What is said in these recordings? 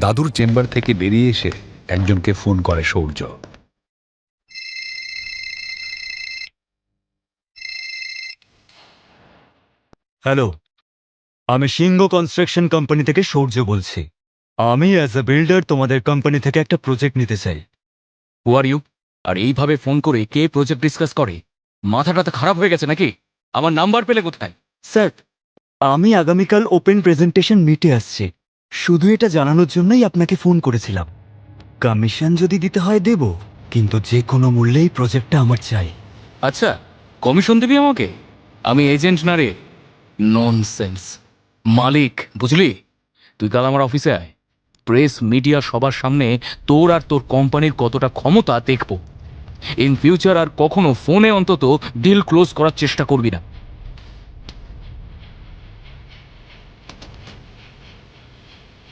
দাদুর চেম্বার থেকে বেরিয়ে এসে একজনকে ফোন করে সৌর্য। হ্যালো আমি সিংহ কনস্ট্রাকশন কোম্পানি থেকে সৌর্য বলছি। আমি অ্যাজ এ বিল্ডার তোমাদের কোম্পানি থেকে একটা প্রজেক্ট নিতে চাই। হু আর ইউ আর এইভাবে ফোন করে কে প্রজেক্ট ডিসকাস করে? মাথাটা তো খারাপ হয়ে গেছে নাকি? আমার নাম্বার পেলে কোথায়? স্যার আমি আগামীকাল ওপেন প্রেজেন্টেশন মিটে আসছি। শুধু এটা জানানোর জন্যই আপনাকে ফোন করেছিলাম। কমিশন যদি দিতে হয় দেব, কিন্তু যে কোনো মূল্যেই প্রজেক্টটা আমার চাই। আচ্ছা কমিশন দিবি আমাকে? আমি এজেন্ট না রে। ননসেন্স মালিক, বুঝলি? তুই কাল আমার অফিসে আয়। প্রেস, মিডিয়া সবার সামনে তোর আর তোর কোম্পানির কতটা ক্ষমতা দেখব। ইন ফিউচার আর কখনো ফোনে অন্তত ডিল ক্লোজ করার চেষ্টা করবি না।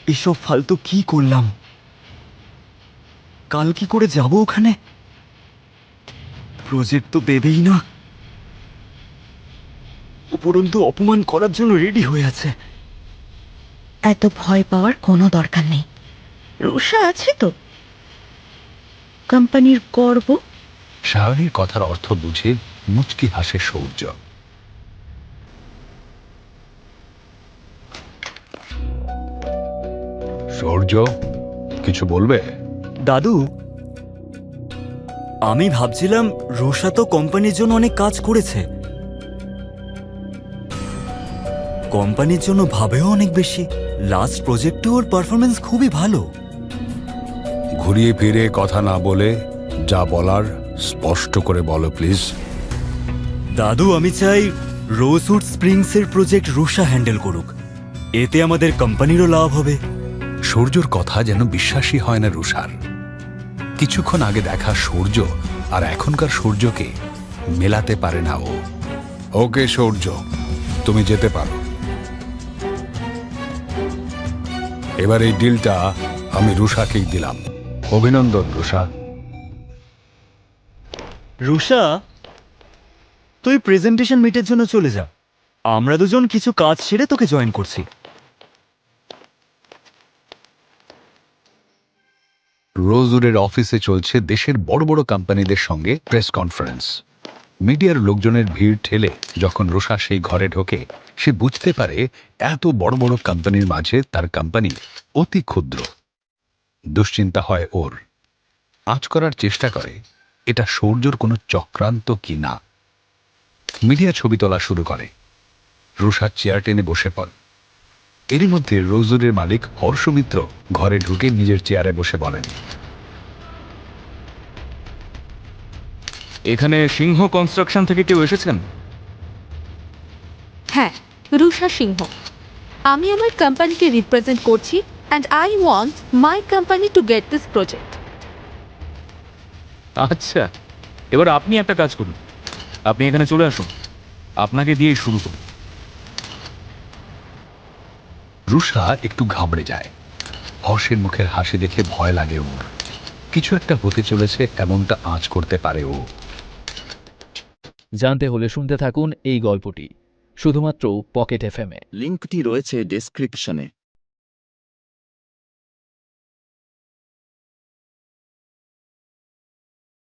এসব ফালতু কি করলাম? কাল কি করে যাব ওখানে? প্রজেক্ট তো দেবেই না। উপরন্তু অপমান করার জন্য রেডি হয়ে আছে। এত ভয় পাওয়ার কোনো দরকার নেই। রুষা আছে তো? কোম্পানির গর্ব? সায়নীর কথার অর্থ বুঝে মুচকি হাসে সৌর্য। সৌর্য কিছু বলবে? দাদু আমি ভাবছিলাম রুষা তো কোম্পানির জন্য অনেক কাজ করেছে। কোম্পানির জন্য ভাবেও অনেক বেশি। লাস্ট প্রজেক্টে ওর পারফরমেন্স খুবই ভালো। ঘুরিয়ে ফিরে কথা না বলে যা বলার স্পষ্ট করে বলো প্লিজ দাদু আমি চাই রোজউড স্প্রিংসের প্রজেক্ট রুষা হ্যান্ডেল করুক। এতে আমাদের কোম্পানিরও লাভ হবে। সূর্যর কথা যেন বিশ্বাসই হয় না রুষার কিছুক্ষণ আগে দেখা সূর্য, আর এখনকার সূর্যকে মেলাতে পারে না ও। ওকে সূর্য, তুমি যেতে পারো। এবার এই ডিলটা আমি রুষাকেই দিলাম। অভিনন্দন রুষা রুষা তুই প্রেজেন্টেশন মিটের জন্য চলে যা। আমরা দুজন কিছু কাজ সেরে তোকে জয়েন করছি। রোজউডের অফিসে চলছে দেশের বড় বড় কোম্পানিদের সঙ্গে প্রেস কনফারেন্স। মিডিয়ার লোকজনের ভিড় ঠেলে যখন রোষা সেই ঘরে ঢোকে, সে বুঝতে পারে এত বড় বড় কোম্পানির মাঝে তার কোম্পানি অতি ক্ষুদ্র। দুশ্চিন্তা হয় ওর। আঁচ করার চেষ্টা করে, এটা সৌর্যর কোনো চক্রান্ত কি না? মিডিয়া ছবি তোলা শুরু করে। রুষা চেয়ার টেনে বসে পড়ে। এরই মধ্যে রোজুরের মালিক হর্ষমিত্র ঘরে ঢুকে নিজের চেয়ারে বসে বলেন এখানে সিংহ কনস্ট্রাকশন থেকে কেউ এসেছেন? হ্যাঁ রুষা সিংহ। আমি আমার কোম্পানিকে রিপ্রেজেন্ট করছি and I want my company to get this project আচ্ছা এবার আপনি একটা কাজ করুন। আপনি এখানে চলে আসুন। আপনাকে দিয়েই শুরু করুন। রুষা একটু ঘাবড়ে যায়। হর্ষের মুখের হাসি দেখে ভয় লাগে ওর। কিছু একটা হতে চলেছে এমনটা আঁচ করতে পারে ও। জানতে হলে শুনতে থাকুন এই গল্পটি শুধুমাত্র পকেট এফ এম এ। লিঙ্কটি রয়েছে ডেসক্রিপশনে